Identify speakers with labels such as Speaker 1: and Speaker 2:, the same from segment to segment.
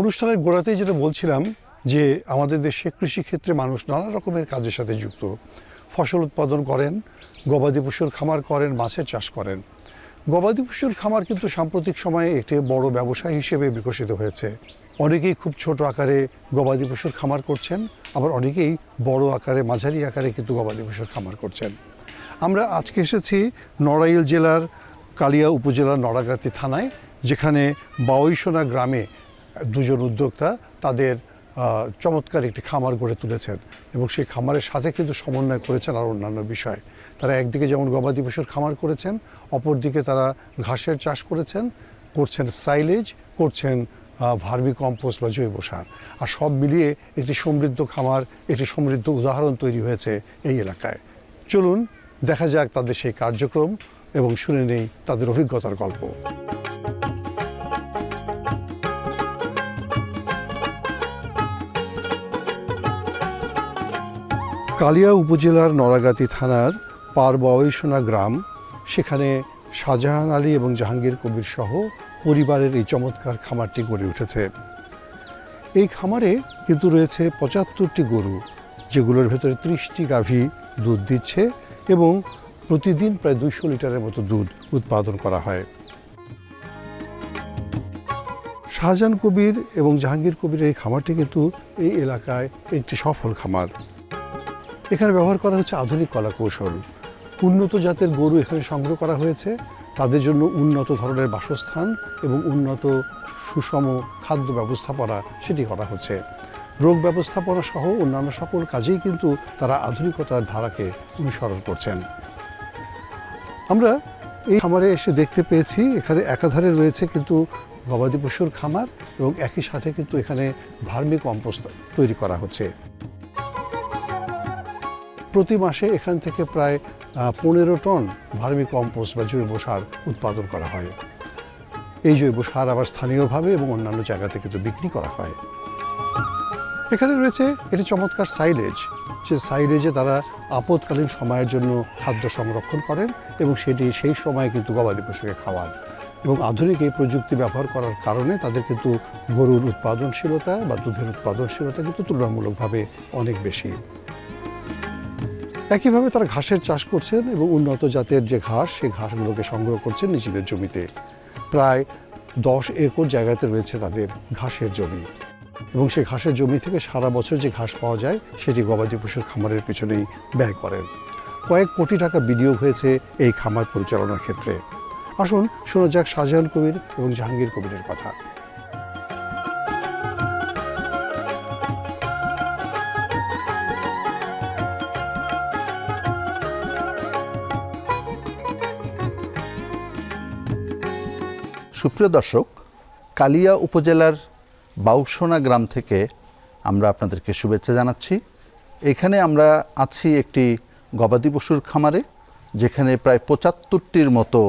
Speaker 1: অনুষ্ঠানের গোড়াতেই যেটা বলছিলাম যে আমাদের দেশে কৃষিক্ষেত্রে মানুষ নানা রকমের কাজের সাথে যুক্ত। ফসল উৎপাদন করেন, গবাদি পশুর খামার করেন, মাছের চাষ করেন। গবাদি পশুর খামার কিন্তু সাম্প্রতিক সময়ে একটি বড় ব্যবসায় হিসেবে বিকশিত হয়েছে। অনেকেই খুব ছোট আকারে গবাদি পশুর খামার করছেন, আবার অনেকেই বড় আকারে, মাঝারি আকারে কিন্তু গবাদি পশুর খামার করছেন। আমরা আজকে এসেছি নড়াইল জেলার কালিয়া উপজেলার নড়াগাতি থানায়, যেখানে বাউইসোনা গ্রামে দুজন উদ্যোক্তা তাদের চমৎকার একটি খামার গড়ে তুলেছেন এবং সেই খামারের সাথে কিন্তু সমন্বয় করেছেন আর অন্যান্য বিষয়। তারা একদিকে যেমন গবাদি পশুর খামার করেছেন, অপরদিকে তারা ঘাসের চাষ করেছেন, করছেন সাইলেজ করছেন ভার্মি কম্পোস্ট বা জৈব সার। আর সব মিলিয়ে একটি সমৃদ্ধ খামার, একটি সমৃদ্ধ উদাহরণ তৈরি হয়েছে এই এলাকায়। চলুন দেখা যাক তাদের সেই কার্যক্রম এবং শুনে নেই তাদের অভিজ্ঞতার গল্প। কালিয়া উপজেলার নড়াগাতি থানার পারবাওয়াইসোনা গ্রাম, সেখানে শাহজাহান আলী এবং জাহাঙ্গীর কবির সহ পরিবারের এই চমৎকার খামারটি গড়ে উঠেছে। এই খামারে কিন্তু রয়েছে পঁচাত্তরটি গরু, যেগুলোর ভেতরে ত্রিশটি গাভী দুধ দিচ্ছে এবং প্রতিদিন প্রায় দুইশো লিটারের মতো দুধ উৎপাদন করা হয়। শাহজাহান কবির এবং জাহাঙ্গীর কবিরের এই খামারটি কিন্তু এই এলাকায় একটি সফল খামার। এখানে ব্যবহার করা হচ্ছে আধুনিক কলা কৌশল উন্নত জাতের গরু এখানে সংগ্রহ করা হয়েছে। তাদের জন্য উন্নত ধরনের বাসস্থান এবং উন্নত সুষম খাদ্য ব্যবস্থাপনা সেটি করা হচ্ছে। রোগ ব্যবস্থাপনা সহ অন্যান্য সকল কাজেই কিন্তু তারা আধুনিকতার ধারাকে অনুসরণ করছেন। আমরা এই খামারে এসে দেখতে পেয়েছি, এখানে একাধারে রয়েছে কিন্তু গবাদি পশুর খামার এবং একই সাথে কিন্তু এখানে ভার্মি কম্পোস্ট তৈরি করা হচ্ছে। প্রতি মাসে এখান থেকে প্রায় পনেরো টন ভার্মি কম্পোস্ট বা জৈব সার উৎপাদন করা হয়। এই জৈব সার আবার স্থানীয়ভাবে এবং অন্যান্য জায়গাতে কিন্তু বিক্রি করা হয়। এখানে রয়েছে এটি চমৎকার সাইলেজ। যে সাইলেজে তারা আপদকালীন সময়ের জন্য খাদ্য সংরক্ষণ করেন এবং সেটি সেই সময় কিন্তু গবাদি পশুকে খাওয়ান। এবং আধুনিক এই প্রযুক্তি ব্যবহার করার কারণে তাদের কিন্তু গরুর উৎপাদনশীলতা বা দুধের উৎপাদনশীলতা কিন্তু তুলনামূলকভাবে অনেক বেশি। একইভাবে তারা ঘাসের চাষ করছেন এবং উন্নত জাতের যে ঘাস, সেই ঘাসগুলোকে সংগ্রহ করছেন নিজেদের জমিতে। প্রায় দশ একর জায়গাতে রয়েছে তাদের ঘাসের জমি এবং সেই ঘাসের জমি থেকে সারা বছর যে ঘাস পাওয়া যায়, সেটি গবাদি পশুর খামারের পিছনেই ব্যয় করেন। কয়েক কোটি টাকা বিনিয়োগ হয়েছে এই খামার পরিচালনার ক্ষেত্রে। আসুন শোনা যাক শাহজাহান কবির এবং জাহাঙ্গীর কবিরের কথা।
Speaker 2: সুপ্রিয় দর্শক, কালিয়া উপজেলার বাউসোনা গ্রাম থেকে আমরা আপনাদেরকে শুভেচ্ছা জানাচ্ছি। এখানে আমরা আছি একটি গবাদি পশুর খামারে, যেখানে প্রায় পঁচাত্তরটির মতো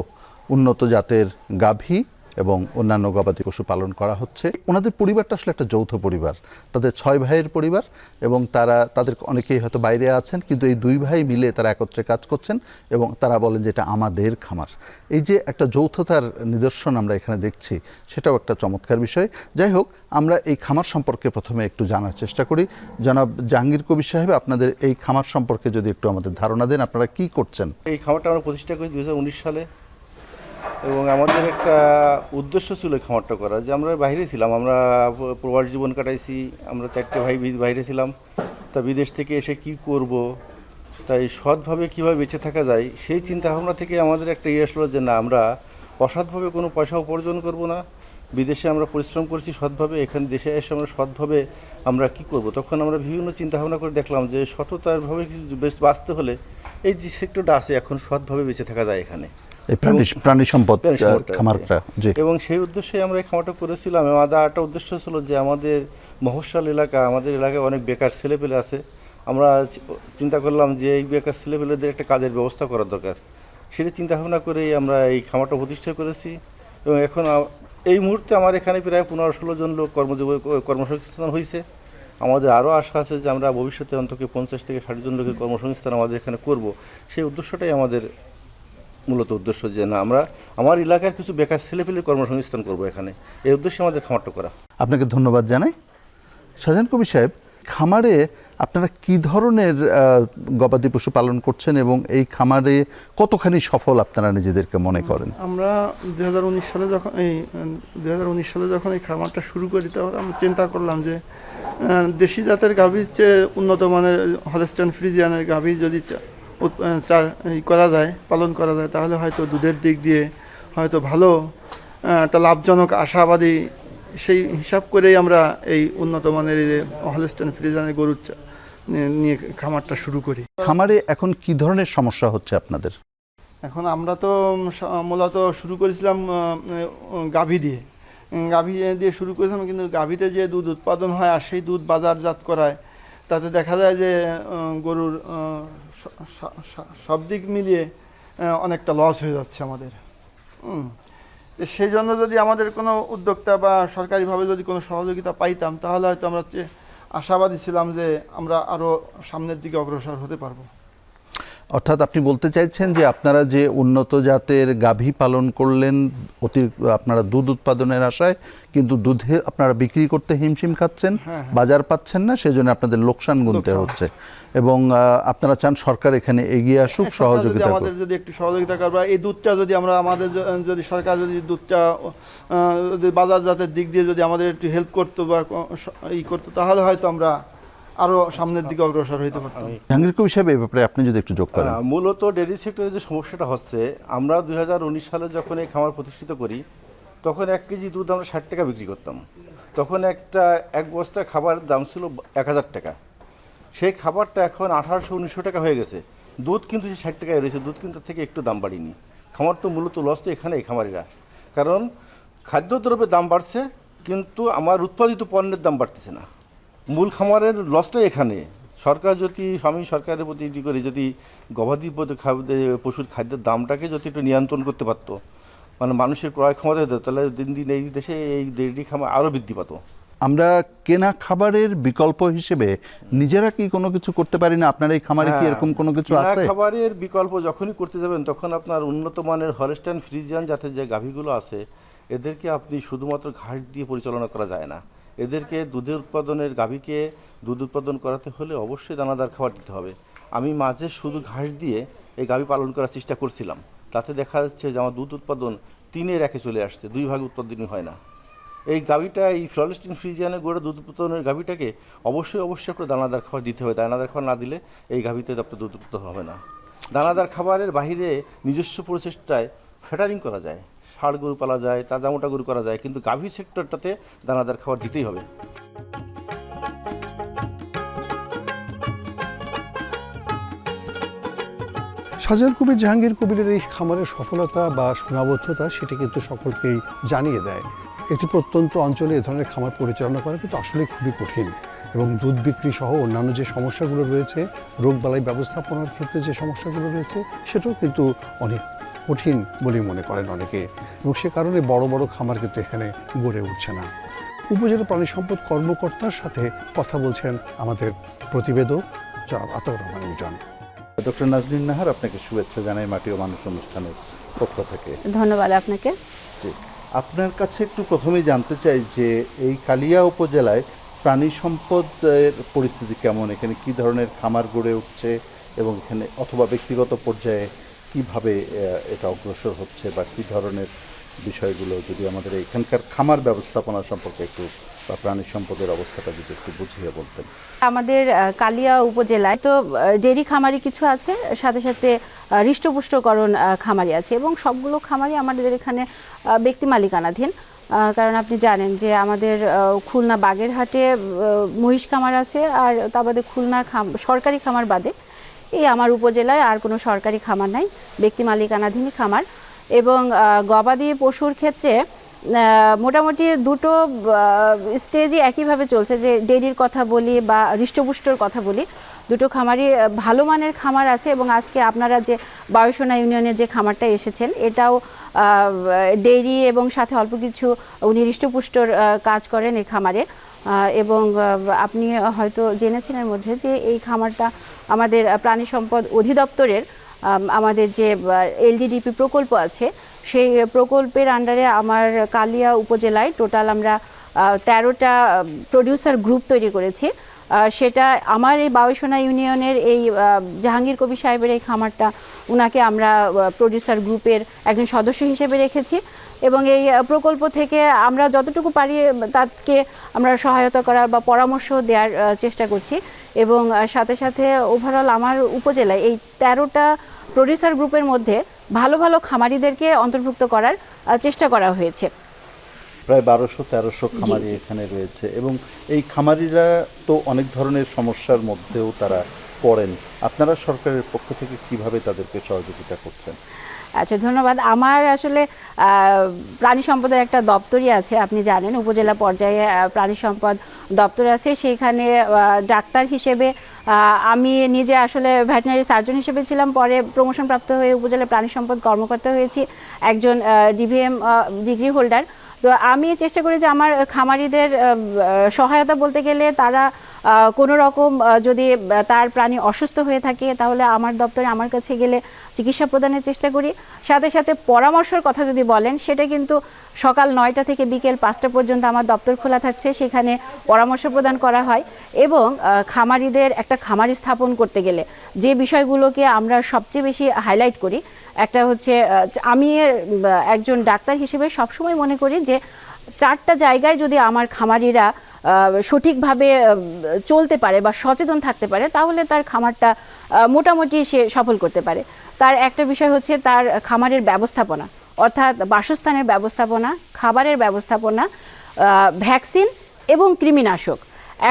Speaker 2: উন্নত জাতের গাভী এবং অন্যান্য গবাদি পশু পালন করা হচ্ছে। ওনাদের পরিবারটা আসলে একটা যৌথ পরিবার। তাদের ছয় ভাইয়ের পরিবার এবং তারা, তাদের অনেকেই হয়তো বাইরে আছেন, কিন্তু এই দুই ভাই মিলে তারা একত্রে কাজ করছেন এবং তারা বলেন যে এটা আমাদের খামার। এই যে একটা যৌথতার নিদর্শন আমরা এখানে দেখছি, সেটাও একটা চমৎকার বিষয়। যাই হোক, আমরা এই খামার সম্পর্কে প্রথমে একটু জানার চেষ্টা করি। জনাব জাহাঙ্গীর কবির সাহেব, আপনাদের এই খামার সম্পর্কে যদি একটু আমাদের ধারণা দেন, আপনারা কি করছেন?
Speaker 3: এই খামারটা আমরা প্রতিষ্ঠা করি দু হাজার উনিশ সালে। এবং আমাদের একটা উদ্দেশ্য ছিল খামারটা করা যে আমরা বাইরে ছিলাম, আমরা প্রবাস জীবন কাটাইছি, আমরা চারটে ভাই বাইরে ছিলাম, তা বিদেশ থেকে এসে কি করব, তাই সৎভাবে কীভাবে বেঁচে থাকা যায়, সেই চিন্তা ভাবনা থেকে আমাদের একটা ইয়ে আসলো যে না, আমরা অসৎভাবে কোনো পয়সা উপার্জন করব না, বিদেশে আমরা পরিশ্রম করছি সৎভাবে, এখানে দেশে এসে আমরা সৎভাবে আমরা কি করব? তখন আমরা বিভিন্ন চিন্তা ভাবনা করে দেখলাম যে সততারভাবে কিছু বেশ বাঁচতে হলে এই যে সেক্টরটা আছে, এখন সৎভাবে বেঁচে থাকা যায় এখানে।
Speaker 2: প্রাণী প্রাণী সম্পদ খামারটা জি।
Speaker 3: এবং সেই উদ্দেশ্যে আমরা এই খামারটা করেছিলাম এবং আমাদের একটা উদ্দেশ্য ছিল যে আমাদের মফস্বল এলাকা আমাদের এলাকায় অনেক বেকার ছেলেপেলে আছে। আমরা চিন্তা করলাম যে এই বেকার ছেলেপেলেদের একটা কাজের ব্যবস্থা করা দরকার। সেটা চিন্তা ভাবনা করেই আমরা এই খামারটা প্রতিষ্ঠা করেছি এবং এখন এই মুহূর্তে আমার এখানে প্রায় পনেরো ষোলো জন লোক কর্মজীবী কর্মসংস্থান হয়েছে আমাদের আরও আশা আছে যে আমরা ভবিষ্যতে অন্তত পঞ্চাশ থেকে ষাট জন লোকের কর্মসংস্থান আমাদের এখানে করব। সেই উদ্দেশ্যটাই আমাদের মূলত উদ্দেশ্য যে না আমরা আমার এলাকার কিছু বেকার ছেলেপেলে কর্মসংস্থান করব এখানে। এই উদ্দেশ্যে আমাদের খামারটা করা।
Speaker 2: আপনাকে ধন্যবাদ জানাই। শাহজাহান কবি সাহেব খামারে আপনারা কি ধরনের গবাদি পশু পালন করছেন এবং এই খামারে কতখানি সফল আপনারা নিজেদেরকে মনে করেন?
Speaker 4: আমরা দু হাজার উনিশ সালে যখন এই দু হাজার উনিশ সালে যখন এই খামারটা শুরু করি তখন আমরা চিন্তা করলাম যে দেশি জাতের গাভীর চেয়ে উন্নত মানের হলস্টাইন ফ্রিজিয়ানের গাভী যদি করা যায় পালন করা যায় তাহলে হয়তো দুধের দিক দিয়ে হয়তো ভালো একটা লাভজনক আশাবাদী সেই হিসাব করেই আমরা এই উন্নত মানের এই যে হলস্টাইন ফ্রিজিয়ানের গরুর নিয়ে- খামারটা শুরু করি।
Speaker 2: খামারে এখন কি ধরনের সমস্যা হচ্ছে আপনাদের?
Speaker 4: এখন আমরা তো মূলত শুরু করেছিলাম গাভী দিয়ে। গাভী দিয়ে শুরু করেছিলাম কিন্তু গাভীতে যে দুধ উৎপাদন হয় আর সেই দুধ বাজারজাত করায় তাতে দেখা যায় যে গরুর সব দিক মিলিয়ে অনেকটা লস হয়ে যাচ্ছে আমাদের। সেই জন্য যদি আমাদের কোনো উদ্যোক্তা বা সরকারিভাবে যদি কোনো সহযোগিতা পাইতাম, তাহলে হয়তো আমরা আশাবাদী ছিলাম যে আমরা আরও সামনের দিকে অগ্রসর হতে পারব।
Speaker 2: অর্থাৎ আপনি বলতে চাইছেন যে আপনারা যে উন্নত জাতের গাভী পালন করলেন অতি আপনারা দুধ উৎপাদনের আশায় কিন্তু দুধে আপনারা বিক্রি করতে হিমশিম খাচ্ছেন
Speaker 4: হ্যাঁ, হ্যাঁ।
Speaker 2: বাজার পাচ্ছেন না সেজন্য আপনাদের লোকসান গুনতে হচ্ছে। এবং আপনারা চান সরকার এখানে এগিয়ে আসুক
Speaker 4: হ্যাঁ,
Speaker 2: সহযোগিতা
Speaker 4: আমাদের যদি একটু সহযোগিতা করবে এই দুধটা যদি আমরা আমাদের যদি সরকার যদি দুধটা যদি বাজারজাতের দিক দিয়ে যদি আমাদের একটু হেল্প করতো বা ই করতো তাহলে হয়তো আমরা আরও সামনের দিকে অগ্রসর হইতে পারতাম।
Speaker 2: জাহাঙ্গীর কবি সাহেব এই ব্যাপারে আপনি যদি একটু যোগ করেন।
Speaker 3: মূলত ডেয়ারি সেক্টরে যে সমস্যাটা হচ্ছে আমরা দুই হাজার উনিশ সালে যখন এই খামার প্রতিষ্ঠিত করি তখন এক কেজি দুধ আমরা ষাট টাকা বিক্রি করতাম। তখন একটা এক বস্তা খাবারের দাম ছিল এক হাজার টাকা। সেই খাবারটা এখন আঠারোশো উনিশশো টাকা হয়ে গেছে। দুধ কিন্তু সেই ষাট টাকায় রয়েছে দুধ কিন্তু তার থেকে একটু দাম বাড়িনি। খামার তো মূলত লস তো এখানে এই খামারিরা। কারণ খাদ্যদ্রব্যের দাম বাড়ছে কিন্তু আমার উৎপাদিত পণ্যের দাম বাড়তেছে না। মূল খামারের লসটাই এখানে। সরকার যদি আমি সরকারের প্রতি ই করি যদি গবাদি পশুর খাদ্যের দামটাকে যদি একটু নিয়ন্ত্রণ করতে পারত মানে মানুষের ক্রয় ক্ষমতা হতো তাহলে দিন দিন এই দেশে এই ডেয়ারি খামার আরও বৃদ্ধি পাতো।
Speaker 2: আমরা কেনা খাবারের বিকল্প হিসেবে নিজেরা কি কোনো কিছু করতে পারি না? আপনার এই খামারে কি
Speaker 3: হ্যাঁ,
Speaker 2: এরকম কোনো কিছু আছে?
Speaker 3: খাবারের বিকল্প যখনই করতে যাবেন তখন আপনার উন্নত মানের হলস্টাইন ফ্রিজিয়ান জাতের যে গাভীগুলো আছে এদেরকে আপনি শুধুমাত্র ঘাস দিয়ে পরিচালনা করা যায় না। এদেরকে দুধের উৎপাদনের গাভীকে দুধ উৎপাদন করাতে হলে অবশ্যই দানাদার খাবার দিতে হবে। আমি মাঝে শুধু ঘাস দিয়ে এই গাভী পালন করার চেষ্টা করছিলাম। তাতে দেখা যাচ্ছে যে আমার দুধ উৎপাদন তিনের একে চলে আসছে, দুই ভাগ উৎপাদনই হয় না। এই গাভীটা, এই ফ্লরেস্টিন ফ্রিজিয়ানে গড়ে দুধ উৎপাদনের গাভীটাকে অবশ্যই অবশ্যই করে দানাদার খাবার দিতে হবে। দানাদার খাবার না দিলে এই গাভীতে আপনার দুধ উৎপাদন হবে না। দানাদার খাবারের বাহিরে নিজস্ব প্রচেষ্টায় ফেটারিং করা যায়। ষাড় গরু পালা যায়, তাজা মোটা গরু করা যায়, কিন্তু গাভী সেক্টরটাতে দানাদার খাবার দিতেই হবে।
Speaker 1: শাহজাহান কবির জাহাঙ্গীর কবিরের এই খামারের সফলতা বা সীমাবদ্ধতা সেটি কিন্তু সকলকেই জানিয়ে দেয়। একটি প্রত্যন্ত অঞ্চলে এ ধরনের খামার পরিচালনা করা কিন্তু আসলে খুবই কঠিন এবং দুধ বিক্রি সহ অন্যান্য যে সমস্যাগুলো রয়েছে, রোগবালাই ব্যবস্থাপনার ক্ষেত্রে যে সমস্যাগুলো রয়েছে, সেটাও কিন্তু অনেক কঠিন বলে মনে করেন অনেকে এবং সে কারণে বড় বড় খামার কিন্তু এখানে গড়ে উঠছে না। উপজেলা প্রাণী সম্পদ কর্মকর্তার সাথে কথা বলছেন আমাদের প্রতিবেদক জনাব আতর রহমান মিটন
Speaker 2: ডক্টর নাজনীন নাহার আপনাকে শুভেচ্ছা জানাই মাটি ও মানুষ অনুষ্ঠানের পক্ষ থেকে।
Speaker 5: ধন্যবাদ আপনাকে।
Speaker 2: আপনার কাছে একটু প্রথমেই জানতে চাই যে এই কালিয়া উপজেলায় প্রাণী সম্পদের পরিস্থিতি কেমন? এখানে কি ধরনের খামার গড়ে উঠছে এবং এখানে অথবা ব্যক্তিগত পর্যায়ে কীভাবে এটা অগ্রসর হচ্ছে বা কী ধরনের বিষয়গুলো যদি আমাদের এখানকার খামার ব্যবস্থাপনা সম্পর্কে একটু বা প্রাণী সম্পদের অবস্থাটা যদি একটু বুঝিয়ে বলতেন।
Speaker 5: আমাদের কালিয়া উপজেলায় তো ডেরি খামারি কিছু আছে, সাথে সাথে হৃষ্টপুষ্টকরণ খামারি আছে এবং সবগুলো খামারি আমাদের এখানে ব্যক্তি মালিকানাধীন। কারণ আপনি জানেন যে আমাদের খুলনা বাগেরহাটে মহিষ খামার আছে আর তা বাদে খুলনা খাম, সরকারি খামার বাদে। এই আমার উপজেলায় আর কোনো সরকারি খামার নাই, ব্যক্তি মালিকানাধীনই খামার। এবং গবাদি পশুর ক্ষেত্রে মোটামুটি দুটো স্টেজই একইভাবে চলছে যে ডেরির কথা বলি বা হৃষ্টপুষ্টর কথা বলি। দুটো খামারই ভালো মানের খামার আছে এবং আজকে আপনারা যে বায়ুসোনা ইউনিয়নের যে খামারটা এসেছেন, এটাও ডেইরি এবং সাথে অল্প কিছু উনি হৃষ্টপুষ্টর কাজ করেন এই খামারে। এবং আপনি হয়তো জেনেছেন এর মধ্যে যে এই খামারটা আমাদের প্রাণী সম্পদ অধিদপ্তরের আমাদের যে এলডিডিপি প্রকল্প আছে, সেই প্রকল্পের আন্ডারে আমার কালিয়া উপজেলায় টোটাল আমরা তেরোটা প্রডিউসার গ্রুপ তৈরি করেছি। সেটা আমার এই বাউসোনা ইউনিয়নের এই জাহাঙ্গীর কবি সাহেবের এই খামারটা উনাকে আমরা প্রডিউসার গ্রুপের একজন সদস্য হিসেবে রেখেছি এবং এই প্রকল্প থেকে আমরা যতটুকু পারি তাকে আমরা সহায়তা করার বা পরামর্শ দেওয়ার চেষ্টা করছি এবং সাথে সাথে ওভারঅল আমার উপজেলায় এই তেরোটা প্রডিউসার গ্রুপের মধ্যে ভালো ভালো খামারিদেরকে অন্তর্ভুক্ত করার চেষ্টা করা হয়েছে।
Speaker 2: প্রায় বারোশো তেরোশো খামারি এখানে রয়েছে এবং এই খামারিরা তো অনেক ধরনের সমস্যার মধ্যেও তারা পড়েন। আপনারা সরকারের পক্ষ থেকে কীভাবে তাদেরকে সহযোগিতা করছেন?
Speaker 5: আচ্ছা ধন্যবাদ। আমার আসলে প্রাণী সম্পদের একটা দপ্তরই আছে আপনি জানেন উপজেলা পর্যায়ে প্রাণী সম্পদ দপ্তর আছে। সেখানে ডাক্তার হিসেবে আমি নিজে আসলে ভেটেনারি সার্জন হিসেবে ছিলাম পরে প্রমোশন প্রাপ্ত হয়ে উপজেলা প্রাণী সম্পদ কর্মকর্তা হয়েছি। একজন ডিভিএম ডিগ্রি হোল্ডার। তো আমি চেষ্টা করি যে আমার খামারিদের সহায়তা বলতে গেলে তারা কোনো রকম যদি তার প্রাণী অসুস্থ হয়ে থাকে তাহলে আমার দপ্তরে আমার কাছে গেলে চিকিৎসা প্রদানের চেষ্টা করি। সাথে সাথে পরামর্শের কথা যদি বলেন, সেটা কিন্তু সকাল নয়টা থেকে বিকেল পাঁচটা পর্যন্ত আমার দপ্তর খোলা থাকছে, সেখানে পরামর্শ প্রদান করা হয় এবং খামারিদের একটা খামারি স্থাপন করতে গেলে যে বিষয়গুলোকে আমরা সবচেয়ে বেশি হাইলাইট করি একটা হচ্ছে আমি একজন ডাক্তার হিসেবে সবসময় মনে করি যে চারটা জায়গায় যদি আমার খামারিরা সঠিকভাবে চলতে পারে বা সচেতন থাকতে পারে, তাহলে তার খামারটা মোটামুটি সে সফল করতে পারে। তার একটা বিষয় হচ্ছে তার খামারের ব্যবস্থাপনা, অর্থাৎ বাসস্থানের ব্যবস্থাপনা, খাবারের ব্যবস্থাপনা ভ্যাকসিন এবং কৃমিনাশক।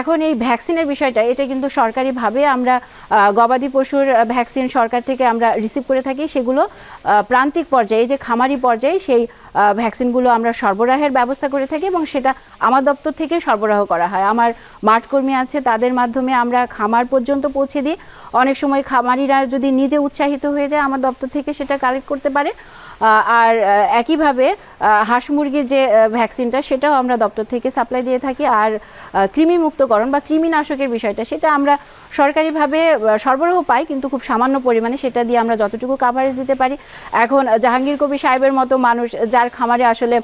Speaker 5: এখন এই ভ্যাকসিনের বিষয়টা, এটা কিন্তু সরকারিভাবে আমরা গবাদি পশুর ভ্যাকসিন সরকার থেকে আমরা রিসিভ করে থাকি। সেগুলো প্রান্তিক পর্যায়ে যে খামারি পর্যায়ে, সেই ভ্যাকসিনগুলো আমরা সরবরাহের ব্যবস্থা করে থাকি এবং সেটা আমার দপ্তর থেকে সরবরাহ করা হয়। আমার মাঠকর্মী আছে, তাদের মাধ্যমে আমরা খামার পর্যন্ত পৌঁছে দিই। অনেক সময় খামারিরা যদি নিজে উৎসাহিত হয়ে যায়, আমার দপ্তর থেকে সেটা কালেক্ট করতে পারে। আর একইভাবে হাঁস মুরগির যে ভ্যাকসিনটা সেটাও আমরা দপ্তর থেকে সাপ্লাই দিয়ে থাকি। আর কৃমিমুক্তকরণ বা কৃমিনাশকের বিষয়টা, সেটা আমরা সরকারিভাবে সরবরাহ পাই কিন্তু খুব সামান্য পরিমাণে সেটা দিয়ে আমরা যতটুকু কাভারেজ দিতে পারি। এখন জাহাঙ্গীর কবি সাহেবের মতো মানুষ যার খামারে আসলে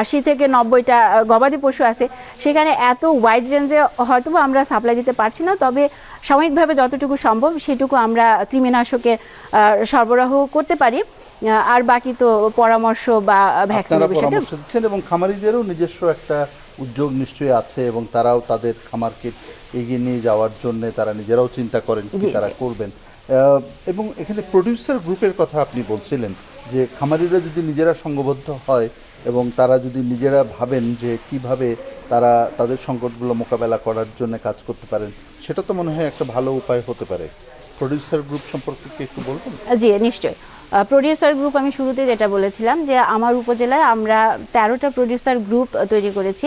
Speaker 5: আশি থেকে নব্বইটা গবাদি পশু আছে সেখানে এত ওয়াইড রেঞ্জে হয়তো আমরা সাপ্লাই দিতে পারছি না তবে সাময়িকভাবে যতটুকু সম্ভব সেটুকু আমরা কৃমিনাশকে সরবরাহ করতে পারি। আর বাকি তো পরামর্শ বা বিষয়টা
Speaker 2: এবং খামারিদেরও নিজস্ব একটা উদ্যোগ নিশ্চয়ই আছে এবং তারাও তাদের খামারকে এগিয়ে নিয়ে যাওয়ার জন্য তারা নিজেরাও চিন্তা করেন কি তারা করবেন। এবং এখানে প্রডিউসার গ্রুপের কথা আপনি বলছিলেন যে খামারিরা যদি নিজেরা সংঘবদ্ধ হয় এবং তারা যদি নিজেরা ভাবেন যে কীভাবে তারা তাদের সংকটগুলো মোকাবেলা করার জন্য কাজ করতে পারেন সেটা তো মনে হয় একটা ভালো উপায় হতে পারে। প্রডিউসার গ্রুপ সম্পর্কে কি একটু বলবেন?
Speaker 5: জি নিশ্চয়ই। প্রডিউসার গ্রুপ আমি শুরুতে যেটা বলেছিলাম যে আমার উপজেলায় আমরা তেরোটা প্রডিউসার গ্রুপ তৈরি করেছি।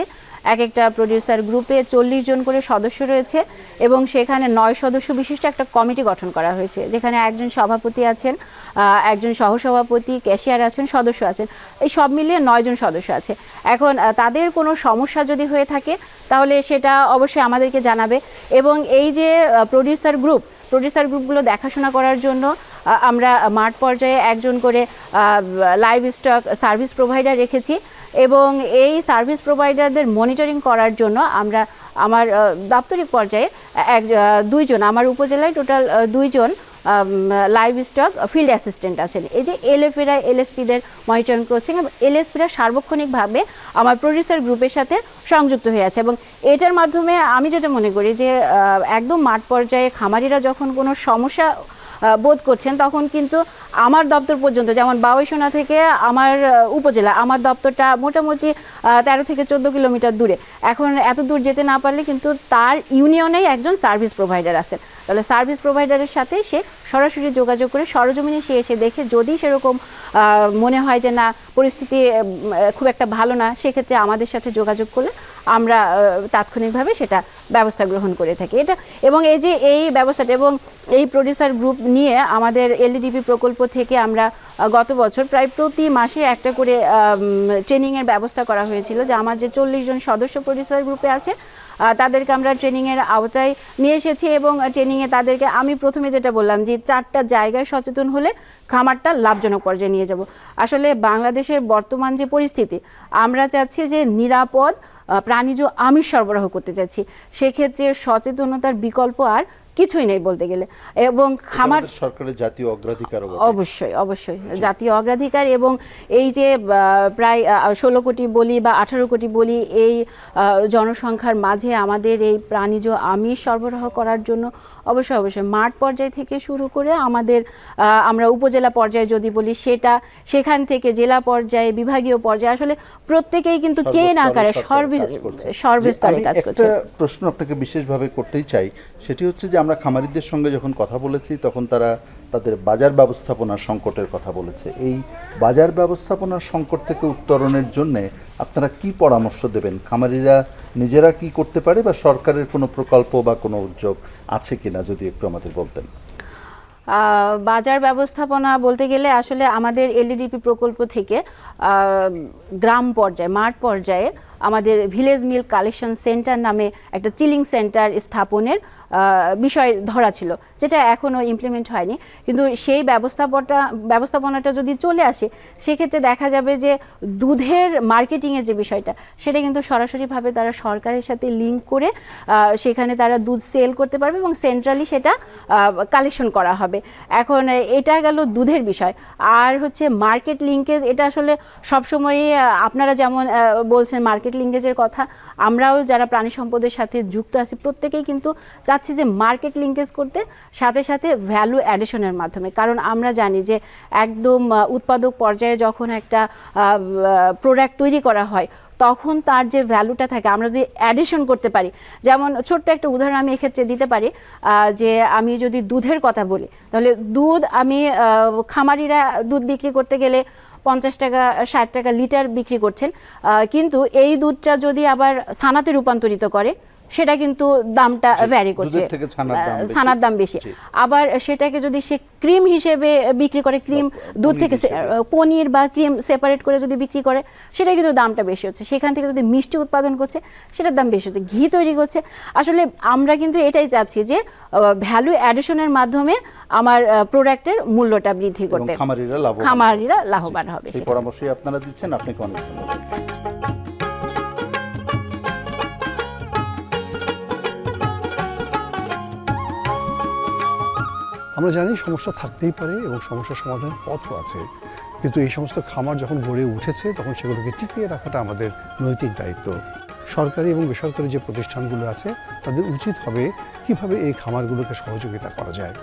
Speaker 5: এক একটা প্রডিউসার গ্রুপে চল্লিশ জন করে সদস্য রয়েছে এবং সেখানে নয় সদস্য বিশিষ্ট একটা কমিটি গঠন করা হয়েছে, যেখানে একজন সভাপতি আছেন একজন সহসভাপতি ক্যাশিয়ার আছেন, সদস্য আছেন। এই সব মিলিয়ে নয়জন সদস্য আছে। এখন তাদের কোনো সমস্যা যদি হয়ে থাকে, তাহলে সেটা অবশ্যই আমাদেরকে জানাবে। এবং এই যে প্রডিউসার গ্রুপ প্রডিউসার গ্রুপগুলো দেখাশোনা করার জন্য আমরা মাঠ পর্যায়ে একজন করে লাইভ স্টক সার্ভিস প্রোভাইডার রেখেছি এবং এই সার্ভিস প্রোভাইডারদের মনিটরিং করার জন্য আমরা আমার দাপ্তরিক পর্যায়ে এক দুইজন, আমার উপজেলায় টোটাল দুইজন লাইভ স্টক ফিল্ড অ্যাসিস্ট্যান্ট আছেন। এই যে এলএফিরা এলএসপিদের মনিটরিং করছেন এবং এলএসপিরা সার্বক্ষণিকভাবে আমার প্রডিউসার গ্রুপের সাথে সংযুক্ত হয়ে আছে এবং এটার মাধ্যমে আমি যেটা মনে করি যে একদম মাঠ পর্যায়ে খামারিরা যখন কোনো সমস্যা বোধ করছেন, তখন কিন্তু আমার দপ্তর পর্যন্ত, যেমন বাউইসোনা থেকে আমার উপজেলা, আমার দপ্তরটা মোটামুটি তেরো থেকে চোদ্দ কিলোমিটার দূরে। এখন এত দূর যেতে না পারলে কিন্তু তার ইউনিয়নেই একজন সার্ভিস প্রোভাইডার আছেন। তাহলে সার্ভিস প্রোভাইডারের সাথে সে সরাসরি যোগাযোগ করে সরজমিনে সে এসে দেখে যদি সেরকম মনে হয় যে না, পরিস্থিতি খুব একটা ভালো না, সেক্ষেত্রে আমাদের সাথে যোগাযোগ করলে আমরা তাৎক্ষণিকভাবে সেটা ব্যবস্থা গ্রহণ করে থাকি। এটা, এবং এই যে এই ব্যবস্থাটা এবং এই প্রডিউসার গ্রুপ নিয়ে আমাদের এলডিডিপি প্রকল্প থেকে আমরা গত বছর প্রায় প্রতি মাসে একটা করে ট্রেনিংয়ের ব্যবস্থা করা হয়েছিল যে আমার যে চল্লিশ জন সদস্য প্রডিউসার গ্রুপে আছে তাদেরকে আমরা ট্রেনিংয়ের আওতায় নিয়ে এসেছি এবং ট্রেনিংয়ে তাদেরকে আমি প্রথমে যেটা বললাম যে চারটা জায়গায় সচেতন হলে খামারটা লাভজনক পর্যায়ে নিয়ে যাব। আসলে বাংলাদেশের বর্তমান যে পরিস্থিতি, আমরা চাচ্ছি যে নিরাপদ প্রাণীজ আমিষ সরবরাহ করতে চাচ্ছি। সেক্ষেত্রে সচেতনতার বিকল্প আর কিছুই নেই বলতে গেলে। এবং খামার
Speaker 2: সরকারের জাতীয় অগ্রাধিকার
Speaker 5: অবশ্যই অবশ্যই জাতীয় অগ্রাধিকার এবং এই যে প্রায় ষোলো কোটি বলি বা আঠারো কোটি বলি এই জনসংখ্যার মাঝে আমাদের এই প্রাণীজ আমিষ সরবরাহ করার জন্য অবশ্যই অবশ্যই মাঠ পর্যায় থেকে শুরু করে আমাদের আমরা উপজেলা পর্যায়ে যদি বলি সেটা সেখান থেকে জেলা পর্যায়ে বিভাগীয় পর্যায়ে আসলে প্রত্যেকেই কিন্তু চেন আকারে সর্ব সর্বস্তরে কাজ করছে।
Speaker 2: প্রশ্ন আপনাকে বিশেষভাবে করতেই চাই। সেটি হচ্ছে যে আমরা খামারিদের সঙ্গে যখন কথা বলেছি, তখন তারা তাদের বাজার ব্যবস্থাপনার সংকটের কথা বলেছে। এই বাজার ব্যবস্থাপনার সংকট থেকে উত্তরণের জন্য আপনারা কি পরামর্শ দেবেন? খামারিরা নিজেরা কি করতে পারে বা সরকারের কোনো প্রকল্প বা কোনো উদ্যোগ আছে কিনা যদি একটু আমাদের বলতেন?
Speaker 5: বাজার ব্যবস্থাপনা বলতে গেলে আসলে আমাদের এলইডিপি প্রকল্প থেকে গ্রাম পর্যায়ে, মাঠ পর্যায়ে আমাদের ভিলেজ মিল্ক কালেকশন সেন্টার নামে একটা চিলিং সেন্টার স্থাপনের বিষয় ধরা ছিল, যেটা এখনও ইমপ্লিমেন্ট হয়নি। কিন্তু সেই ব্যবস্থাপনা ব্যবস্থাপনাটা যদি চলে আসে, সেক্ষেত্রে দেখা যাবে যে দুধের মার্কেটিংয়ের যে বিষয়টা, সেটা কিন্তু সরাসরিভাবে তারা সরকারের সাথে লিঙ্ক করে সেখানে তারা দুধ সেল করতে পারবে এবং সেন্ট্রালি সেটা কালেকশন করা হবে। এখন এটা গেল দুধের বিষয়। আর হচ্ছে মার্কেট লিঙ্কেজ এটা আসলে সবসময়ই আপনারা যেমন বলছেন মার্কেট লিঙ্কেজের কথা, আমরাও যারা প্রাণী সম্পদের সাথে যুক্ত আছি, প্রত্যেকেই কিন্তু চাচ্ছি যে মার্কেট লিঙ্কেজ করতে সাথে সাথে ভ্যালু অ্যাডিশনের মাধ্যমে। কারণ আমরা জানি যে একদম উৎপাদক পর্যায়ে যখন একটা প্রোডাক্ট তৈরি করা হয়, তখন তার যে ভ্যালুটা থাকে, আমরা যদি অ্যাডিশন করতে পারি, যেমন ছোট্ট একটা উদাহরণ আমি এক্ষেত্রে দিতে পারি যে আমি যদি দুধের কথা বলি, তাহলে দুধ আমি খামারিরা দুধ বিক্রি করতে গেলে পঞ্চাশ টাকা, ষাট টাকা লিটার বিক্রি করছেন। কিন্তু এই দুধটা যদি আবার সানাতে রূপান্তরিত করে সেটা কিন্তু দামটা ভ্যারি করছে।
Speaker 2: ছানার দাম বেশি।
Speaker 5: আবার সেটাকে যদি সে ক্রিম হিসেবে বিক্রি করে ক্রিম দুধ থেকে পনির বা ক্রিম সেপারেট করে যদি বিক্রি করে সেটা কিন্তু দামটা বেশি হচ্ছে। সেখান থেকে যদি মিষ্টি উৎপাদন করছে সেটার দাম বেশি হচ্ছে। ঘি তৈরি করছে। আসলে আমরা কিন্তু এটাই চাচ্ছি যে ভ্যালু অ্যাডিশনের মাধ্যমে আমার প্রোডাক্টের মূল্যটা বৃদ্ধি করতে।
Speaker 2: খামারিরা লাভবান
Speaker 5: হবে। সেক্ষেত্রে।
Speaker 2: পরামর্শই আপনারা দিচ্ছেন। আপনাকে অনেক ধন্যবাদ।
Speaker 1: আমরা জানি সমস্যা থাকতেই পারে এবং সমস্যার সমাধানের পথও আছে। কিন্তু এই সমস্ত খামার যখন গড়ে উঠেছে, তখন সেগুলোকে টিকিয়ে রাখাটা আমাদের নৈতিক দায়িত্ব। সরকারি এবং বেসরকারি যে প্রতিষ্ঠানগুলো আছে, তাদের উচিত হবে কীভাবে এই খামারগুলোকে সহযোগিতা করা যায়,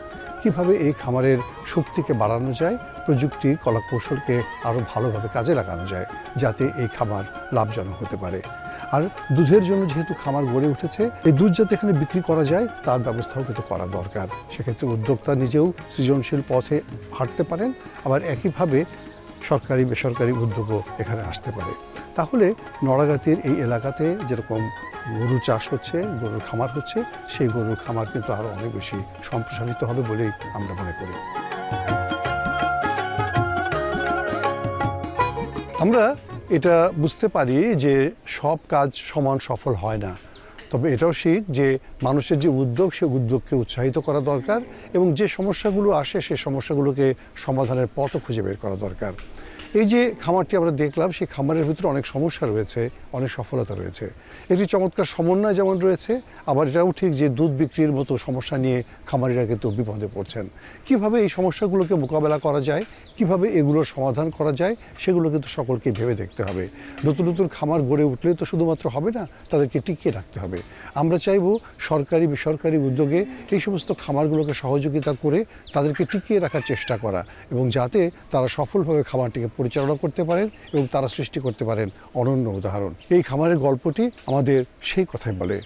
Speaker 1: কীভাবে এই খামারের শক্তিকে বাড়ানো যায় প্রযুক্তি কলাকৌশলকে আরও ভালোভাবে কাজে লাগানো যায়, যাতে এই খামার লাভজনক হতে পারে। আর দুধের জন্য যেহেতু খামার গড়ে উঠেছে, এই দুধ যাতে এখানে বিক্রি করা যায়, তার ব্যবস্থাও কিন্তু করা দরকার। সেক্ষেত্রে উদ্যোক্তা নিজেও সৃজনশীল পথে হাঁটতে পারেন, আবার একইভাবে সরকারি, বেসরকারি উদ্যোগও এখানে আসতে পারে। তাহলে নড়াগাতির এই এলাকাতে যেরকম গরু চাষ হচ্ছে, গরুর খামার হচ্ছে, সেই গরুর খামার কিন্তু আরও অনেক বেশি সম্প্রসারিত হবে বলেই আমরা মনে করি। আমরা এটা বুঝতে পারি যে সব কাজ সমান সফল হয় না। তবে এটাও শিখ যে মানুষের যে উদ্যোগ, সে উদ্যোগকে উৎসাহিত করা দরকার এবং যে সমস্যাগুলো আসে, সে সমস্যাগুলোকে সমাধানের পথও খুঁজে বের করা দরকার। এই যে খামারটি আমরা দেখলাম, সেই খামারের ভিতরে অনেক সমস্যা রয়েছে, অনেক সফলতা রয়েছে। একটি চমৎকার সমন্বয় যেমন রয়েছে, আবার এটাও ঠিক যে দুধ বিক্রির মতো সমস্যা নিয়ে খামারিরা কিন্তু বিপদে পড়ছেন। কীভাবে এই সমস্যাগুলোকে মোকাবেলা করা যায়, কীভাবে এগুলোর সমাধান করা যায়, সেগুলো কিন্তু সকলকে ভেবে দেখতে হবে। নতুন নতুন খামার গড়ে উঠলে তো শুধুমাত্র হবে না, তাদেরকে টিকিয়ে রাখতে হবে। আমরা চাইব সরকারি, বেসরকারি উদ্যোগে এই সমস্ত খামারগুলোকে সহযোগিতা করে তাদেরকে টিকিয়ে রাখার চেষ্টা করা এবং যাতে তারা সফলভাবে খামারটিকে পরিচালনা করতে পারেন এবং তারা সৃষ্টি করতে পারেন অনন্য উদাহরণ। এই খামারের গল্পটি আমাদের সেই কথাই বলে।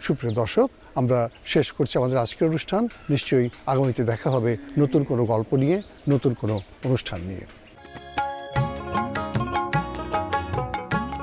Speaker 1: সুপ্রিয় দর্শক, আমরা শেষ করছি আমাদের আজকের অনুষ্ঠান। নিশ্চয়ই আগামীতে দেখা হবে নতুন কোনো গল্প নিয়ে, নতুন কোনো অনুষ্ঠান নিয়ে।